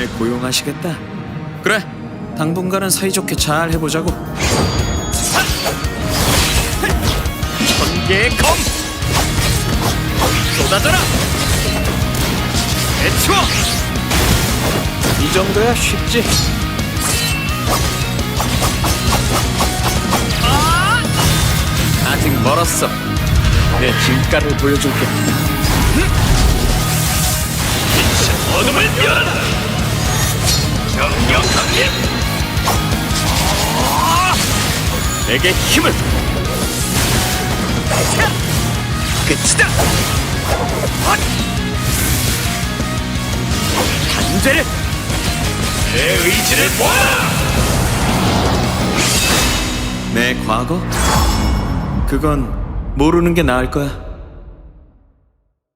날 고용하시겠다. 그래, 당분간은 사이좋게 잘 해보자고. 천개의 검 쏟아져라 대추어 이 정도야 쉽지. 아직 멀었어. 내 진가를 보여줄게. 내게 힘을 끝이다 단죄를 내 의지를 보아라 내 과거? 그건 모르는 게 나을 거야.